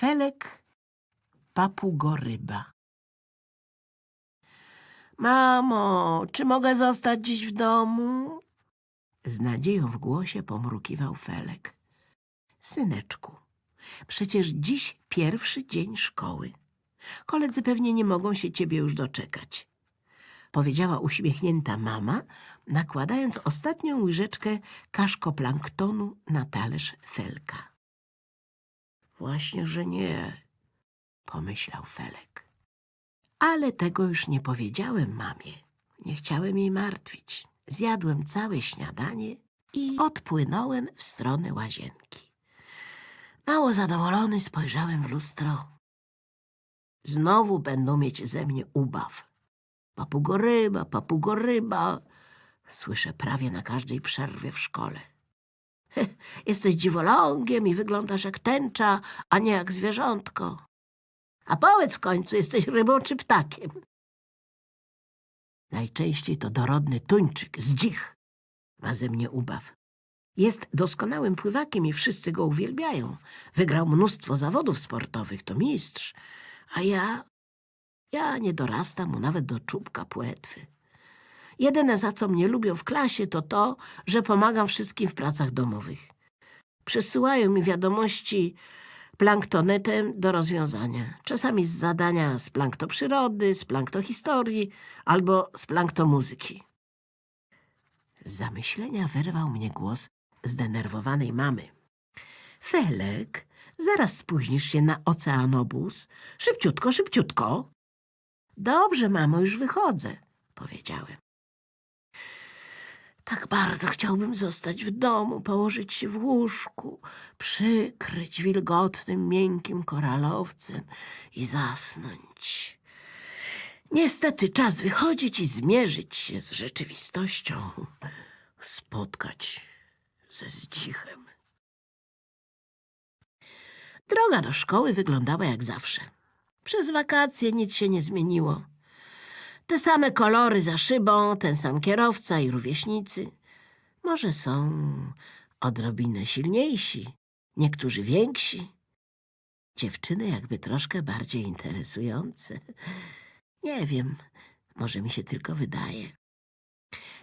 Felek papugoryba. Mamo, czy mogę zostać dziś w domu? Z nadzieją w głosie pomrukiwał Felek. Syneczku, przecież dziś pierwszy dzień szkoły. Koledzy pewnie nie mogą się ciebie już doczekać. Powiedziała uśmiechnięta mama, nakładając ostatnią łyżeczkę kaszkoplanktonu na talerz Felka. Właśnie, że nie, pomyślał Felek. Ale tego już nie powiedziałem mamie. Nie chciałem jej martwić. Zjadłem całe śniadanie i odpłynąłem w stronę łazienki. Mało zadowolony spojrzałem w lustro. Znowu będą mieć ze mnie ubaw. Papugoryba, papugoryba. Słyszę prawie na każdej przerwie w szkole. Jesteś dziwolągiem i wyglądasz jak tęcza, a nie jak zwierzątko. A powiedz w końcu, jesteś rybą czy ptakiem? Najczęściej to dorodny tuńczyk, zdzich, ma ze mnie ubaw. Jest doskonałym pływakiem i wszyscy go uwielbiają. Wygrał mnóstwo zawodów sportowych, to mistrz. A ja, ja nie dorastam mu nawet do czubka płetwy. Jedyne, za co mnie lubią w klasie, to to, że pomagam wszystkim w pracach domowych. Przysyłają mi wiadomości planktonetem do rozwiązania. Czasami z zadania z planktoprzyrody, z planktohistorii albo z planktomuzyki. Z zamyślenia wyrwał mnie głos zdenerwowanej mamy. Felek, zaraz spóźnisz się na oceanobus. Szybciutko, szybciutko. Dobrze, mamo, już wychodzę, powiedziałem. Tak bardzo chciałbym zostać w domu, położyć się w łóżku, przykryć wilgotnym, miękkim koralowcem i zasnąć. Niestety czas wychodzić i zmierzyć się z rzeczywistością, spotkać ze zdzichem. Droga do szkoły wyglądała jak zawsze. Przez wakacje nic się nie zmieniło. Te same kolory za szybą, ten sam kierowca i rówieśnicy. Może są odrobinę silniejsi, niektórzy więksi. Dziewczyny jakby troszkę bardziej interesujące. Nie wiem, może mi się tylko wydaje.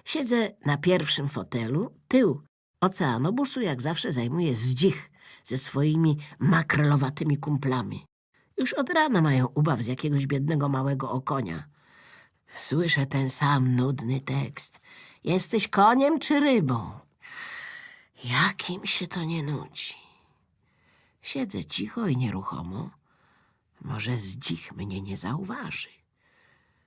Siedzę na pierwszym fotelu, tył oceanobusu jak zawsze zajmuje zdzich ze swoimi makrelowatymi kumplami. Już od rana mają ubaw z jakiegoś biednego małego okonia. Słyszę ten sam nudny tekst. Jesteś koniem czy rybą? Jakim się to nie nudzi? Siedzę cicho i nieruchomo. Może zdzich mnie nie zauważy.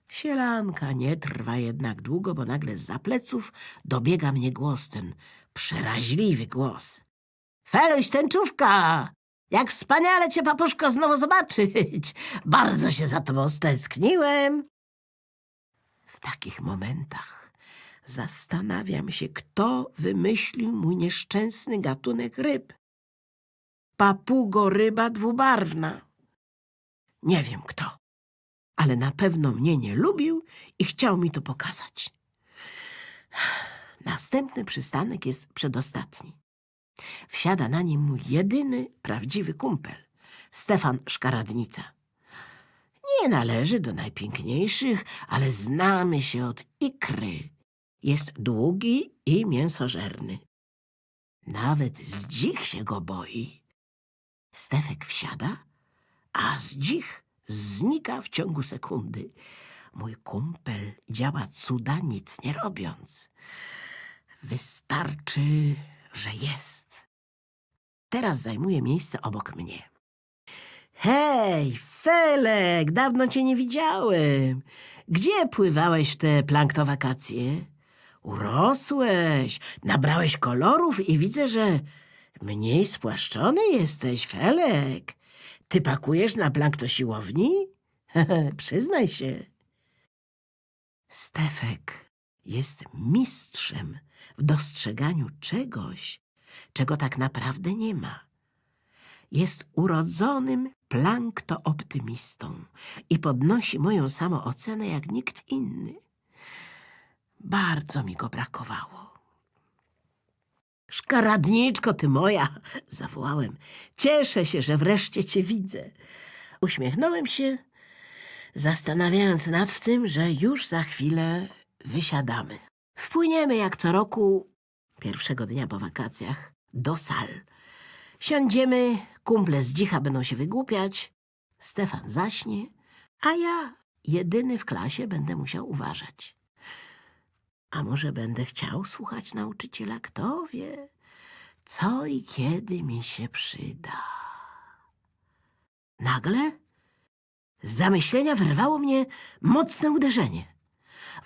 Sielanka nie trwa jednak długo, bo nagle z pleców dobiega mnie głos, ten przeraźliwy głos. Feluś, tęczówka! Jak wspaniale cię, papuszko, znowu zobaczyć! Bardzo się za tobą stęskniłem. W takich momentach zastanawiam się, kto wymyślił mój nieszczęsny gatunek ryb. Papugo-ryba dwubarwna. Nie wiem kto, ale na pewno mnie nie lubił i chciał mi to pokazać. Następny przystanek jest przedostatni. Wsiada na nim mój jedyny prawdziwy kumpel, Stefan Szkaradnica. Nie należy do najpiękniejszych, ale znamy się od ikry. Jest długi i mięsożerny. Nawet zdzich się go boi. Stefek wsiada, a zdzich znika w ciągu sekundy. Mój kumpel działa cuda nic nie robiąc. Wystarczy, że jest. Teraz zajmuje miejsce obok mnie. Hej, Felek, dawno cię nie widziałem. Gdzie pływałeś w te planktowakacje? Urosłeś, nabrałeś kolorów i widzę, że mniej spłaszczony jesteś, Felek. Ty pakujesz na planktosiłowni? Przyznaj się. Stefek jest mistrzem w dostrzeganiu czegoś, czego tak naprawdę nie ma. Jest urodzonym planktooptymistą i podnosi moją samoocenę jak nikt inny. Bardzo mi go brakowało. Szkaradniczko ty moja, zawołałem. Cieszę się, że wreszcie cię widzę. Uśmiechnąłem się, zastanawiając nad tym, że już za chwilę wysiadamy. Wpłyniemy jak co roku, pierwszego dnia po wakacjach, do sal. Siądziemy, kumple z dzicha będą się wygłupiać, Stefan zaśnie, a ja, jedyny w klasie, będę musiał uważać. A może będę chciał słuchać nauczyciela? Kto wie, co i kiedy mi się przyda. Nagle z zamyślenia wyrwało mnie mocne uderzenie.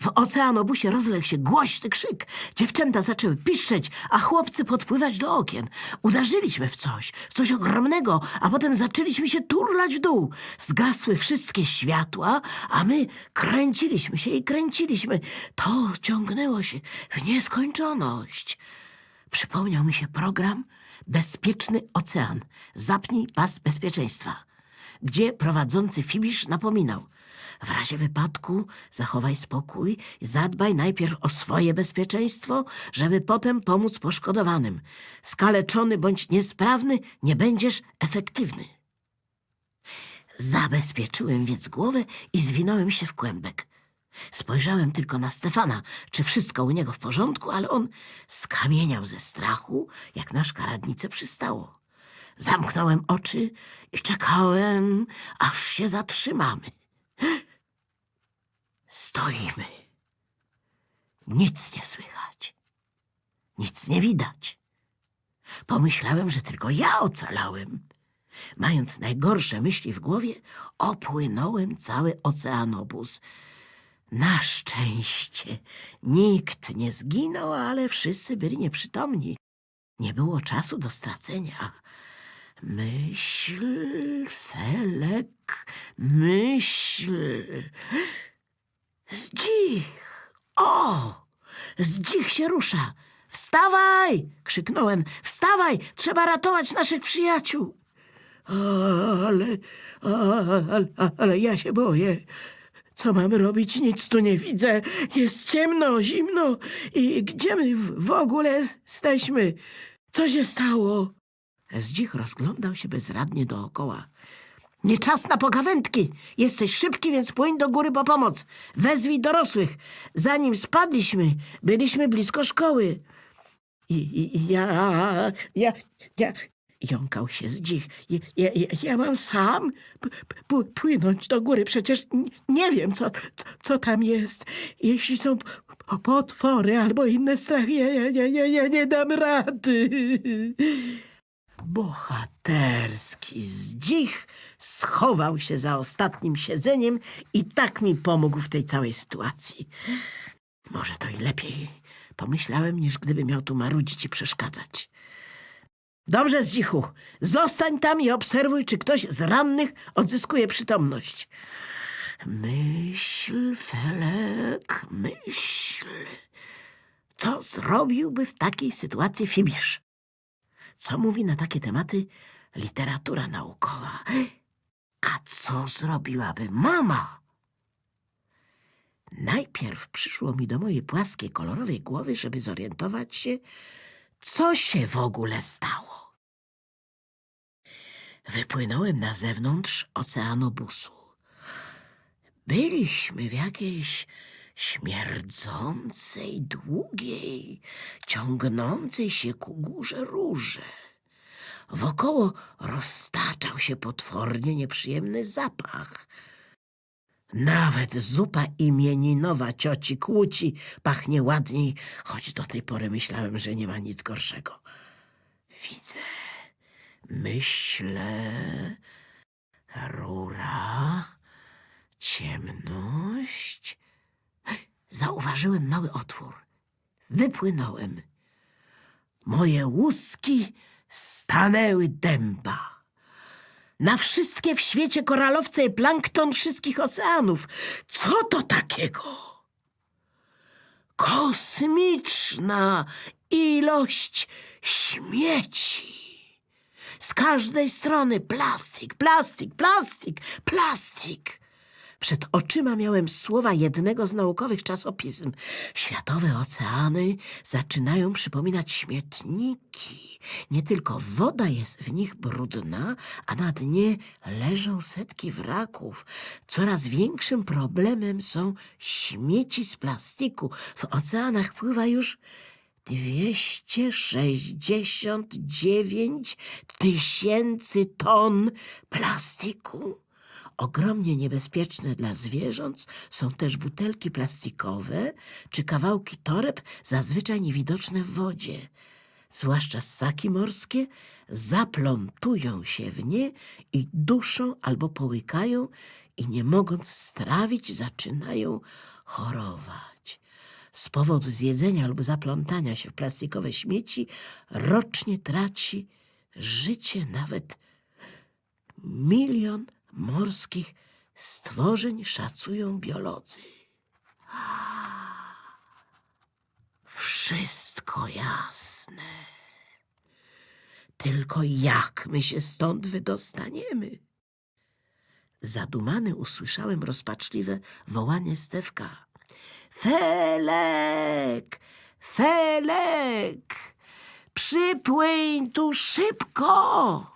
W oceanobusie rozległ się głośny krzyk. Dziewczęta zaczęły piszczeć, a chłopcy podpływać do okien. Uderzyliśmy w coś, w coś ogromnego, a potem zaczęliśmy się turlać w dół. Zgasły wszystkie światła, a my kręciliśmy się i kręciliśmy. To ciągnęło się w nieskończoność. Przypomniał mi się program Bezpieczny Ocean. Zapnij pas bezpieczeństwa, gdzie prowadzący Fibisz napominał. W razie wypadku zachowaj spokój i zadbaj najpierw o swoje bezpieczeństwo, żeby potem pomóc poszkodowanym. Skaleczony bądź niesprawny nie będziesz efektywny. Zabezpieczyłem więc głowę i zwinąłem się w kłębek. Spojrzałem tylko na Stefana, czy wszystko u niego w porządku, ale on skamieniał ze strachu, jak na szkaradnicę przystało. Zamknąłem oczy i czekałem, aż się zatrzymamy. Stoimy. Nic nie słychać. Nic nie widać. Pomyślałem, że tylko ja ocalałem. Mając najgorsze myśli w głowie, opłynąłem cały oceanobus. Na szczęście nikt nie zginął, ale wszyscy byli nieprzytomni. Nie było czasu do stracenia. Myśl, Felek, myśl. Zdźich! O! Zdźich się rusza! Wstawaj! krzyknąłem. Wstawaj! Trzeba ratować naszych przyjaciół! Ale, ale, ale ja się boję. Co mamy robić? Nic tu nie widzę. Jest ciemno, zimno. I gdzie my w, ogóle jesteśmy? Co się stało? Zdźich rozglądał się bezradnie dookoła. Nie czas na pogawędki. Jesteś szybki, więc płyń do góry po pomoc. Wezwij dorosłych. Zanim spadliśmy, byliśmy blisko szkoły. I, i ja, ja, ja, jąkał się zdźich. Ja, ja, ja, ja mam sam płynąć do góry. Przecież nie wiem, co, co, co tam jest. Jeśli są potwory albo inne strachy, ja, ja, ja, ja, ja nie dam rady. Bohaterski zdzich schował się za ostatnim siedzeniem i tak mi pomógł w tej całej sytuacji. Może to i lepiej, pomyślałem, niż gdyby miał tu marudzić i przeszkadzać. Dobrze, Zdzichu, zostań tam i obserwuj, czy ktoś z rannych odzyskuje przytomność. Myśl, Felek, myśl. Co zrobiłby w takiej sytuacji Fibisz? Co mówi na takie tematy literatura naukowa? A co zrobiłaby mama? Najpierw przyszło mi do mojej płaskiej, kolorowej głowy, żeby zorientować się, co się w ogóle stało. Wypłynąłem na zewnątrz oceanobusu. Byliśmy w jakiejś śmierdzącej, długiej, ciągnącej się ku górze rurze. Wokoło roztaczał się potwornie nieprzyjemny zapach. Nawet zupa imieninowa cioci Kłuci pachnie ładniej, choć do tej pory myślałem, że nie ma nic gorszego. Widzę, myślę, rura, ciemność. Zauważyłem mały otwór. Wypłynąłem. Moje łuski stanęły dęba. Na wszystkie w świecie koralowce i plankton wszystkich oceanów. Co to takiego? Kosmiczna ilość śmieci. Z każdej strony plastik, plastik, plastik, plastik. Przed oczyma miałem słowa jednego z naukowych czasopism. Światowe oceany zaczynają przypominać śmietniki. Nie tylko woda jest w nich brudna, a na dnie leżą setki wraków. Coraz większym problemem są śmieci z plastiku. W oceanach pływa już 269 tysięcy ton plastiku. Ogromnie niebezpieczne dla zwierząt są też butelki plastikowe czy kawałki toreb zazwyczaj niewidoczne w wodzie. Zwłaszcza ssaki morskie zaplątują się w nie i duszą albo połykają i nie mogąc strawić zaczynają chorować. Z powodu zjedzenia lub zaplątania się w plastikowe śmieci rocznie traci życie nawet milion morskich stworzeń szacują biolodzy. Wszystko jasne. Tylko jak my się stąd wydostaniemy? Zadumany usłyszałem rozpaczliwe wołanie Stewka. Felek! Felek! Przypłyń tu szybko!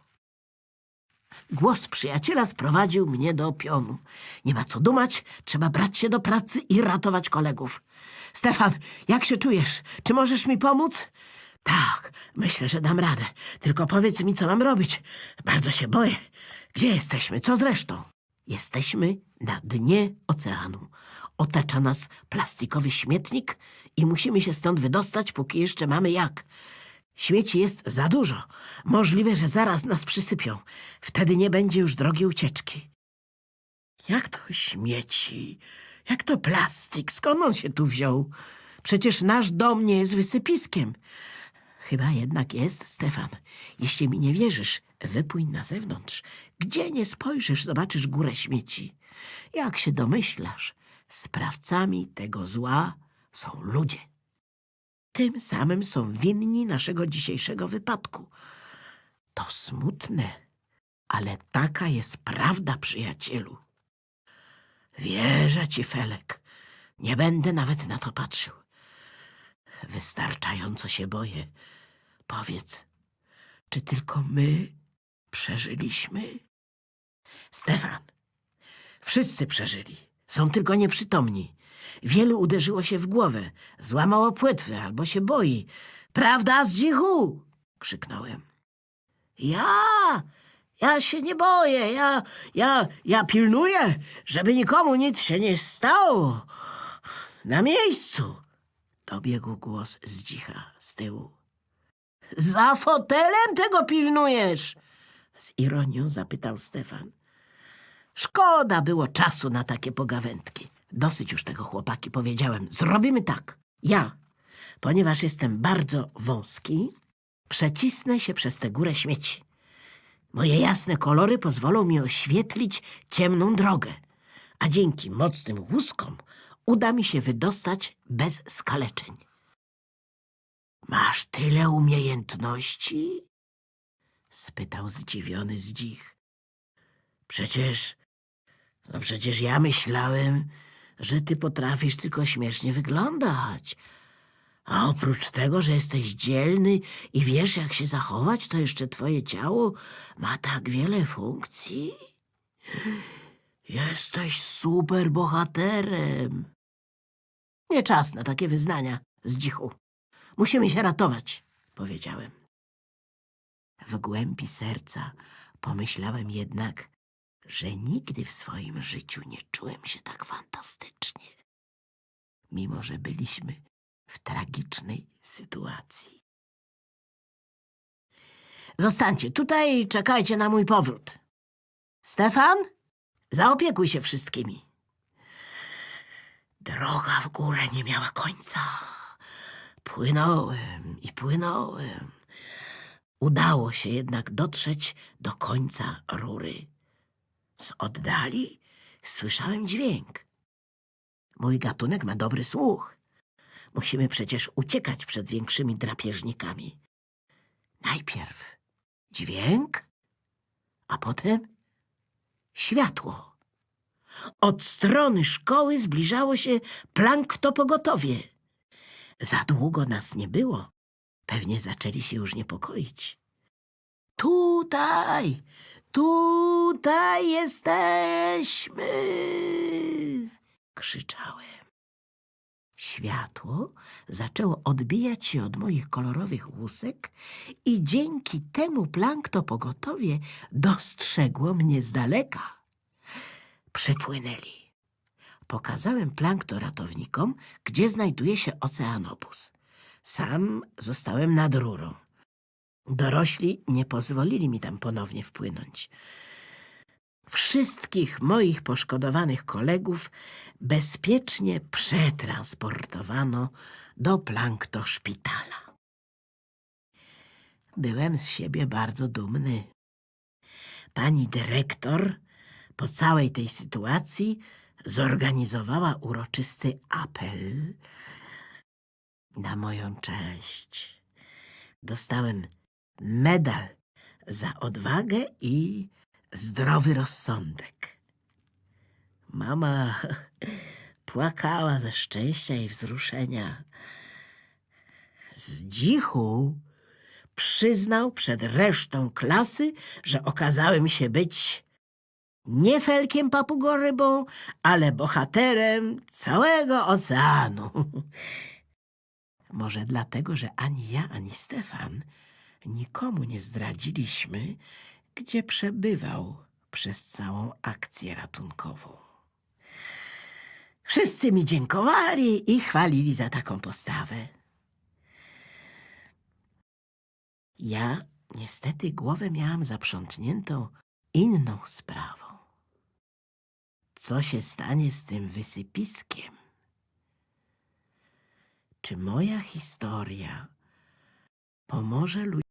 Głos przyjaciela sprowadził mnie do pionu. Nie ma co dumać, trzeba brać się do pracy i ratować kolegów. Stefan, jak się czujesz? Czy możesz mi pomóc? Tak, myślę, że dam radę. Tylko powiedz mi, co mam robić. Bardzo się boję. Gdzie jesteśmy? Co z resztą? Jesteśmy na dnie oceanu. Otacza nas plastikowy śmietnik i musimy się stąd wydostać, póki jeszcze mamy jak. Śmieci jest za dużo. Możliwe, że zaraz nas przysypią. Wtedy nie będzie już drogi ucieczki. Jak to śmieci? Jak to plastik? Skąd on się tu wziął? Przecież nasz dom nie jest wysypiskiem. Chyba jednak jest, Stefan. Jeśli mi nie wierzysz, wypłyń na zewnątrz. Gdzie nie spojrzysz, zobaczysz górę śmieci. Jak się domyślasz, sprawcami tego zła są ludzie tym samym są winni naszego dzisiejszego wypadku. To smutne, ale taka jest prawda, przyjacielu. Wierzę ci, Felek. Nie będę nawet na to patrzył. Wystarczająco się boję. Powiedz, czy tylko my przeżyliśmy? Stefan, wszyscy przeżyli. Są tylko nieprzytomni. Wielu uderzyło się w głowę, złamało płetwę albo się boi. Prawda, Zdzichu? krzyknąłem. Ja, ja się nie boję, ja, ja, ja pilnuję, żeby nikomu nic się nie stało. Na miejscu, dobiegł głos Zdzicha z tyłu. Za fotelem tego pilnujesz? Z ironią zapytał Stefan. Szkoda było czasu na takie pogawędki. Dosyć już tego, chłopaki, powiedziałem. Zrobimy tak. Ja, ponieważ jestem bardzo wąski, przecisnę się przez tę górę śmieci. Moje jasne kolory pozwolą mi oświetlić ciemną drogę, a dzięki mocnym łuskom uda mi się wydostać bez skaleczeń. Masz tyle umiejętności? spytał zdziwiony Zdzich. Przecież, no przecież ja myślałem, że ty potrafisz tylko śmiesznie wyglądać. A oprócz tego, że jesteś dzielny i wiesz, jak się zachować, to jeszcze twoje ciało ma tak wiele funkcji. Jesteś super bohaterem. Nie czas na takie wyznania, Zdzichu. Musimy się ratować, powiedziałem. W głębi serca pomyślałem jednak, że nigdy w swoim życiu nie czułem się tak fantastycznie, mimo że byliśmy w tragicznej sytuacji. Zostańcie tutaj i czekajcie na mój powrót. Stefan, zaopiekuj się wszystkimi. Droga w górę nie miała końca. Płynąłem i płynąłem. Udało się jednak dotrzeć do końca rury. Z oddali słyszałem dźwięk. Mój gatunek ma dobry słuch. Musimy przecież uciekać przed większymi drapieżnikami. Najpierw dźwięk, a potem światło. Od strony szkoły zbliżało się planktopogotowie. Za długo nas nie było. Pewnie zaczęli się już niepokoić. Tutaj, tutaj jesteśmy! Krzyczałem. Światło zaczęło odbijać się od moich kolorowych łusek i dzięki temu planktopogotowie dostrzegło mnie z daleka. Przypłynęli. Pokazałem plankto ratownikom, gdzie znajduje się oceanopus. Sam zostałem nad rurą. Dorośli nie pozwolili mi tam ponownie wpłynąć. Wszystkich moich poszkodowanych kolegów bezpiecznie przetransportowano do planktoszpitala. Byłem z siebie bardzo dumny. Pani dyrektor po całej tej sytuacji zorganizowała uroczysty apel na moją cześć. Dostałem medal za odwagę i zdrowy rozsądek. Mama płakała ze szczęścia i wzruszenia. Z dzichu przyznał przed resztą klasy, że okazałem się być nie felkiem papugorybą, ale bohaterem całego oceanu. Może dlatego, że ani ja, ani Stefan nikomu nie zdradziliśmy, gdzie przebywał przez całą akcję ratunkową. Wszyscy mi dziękowali i chwalili za taką postawę. Ja niestety głowę miałam zaprzątniętą inną sprawą. Co się stanie z tym wysypiskiem? Czy moja historia pomoże ludziom?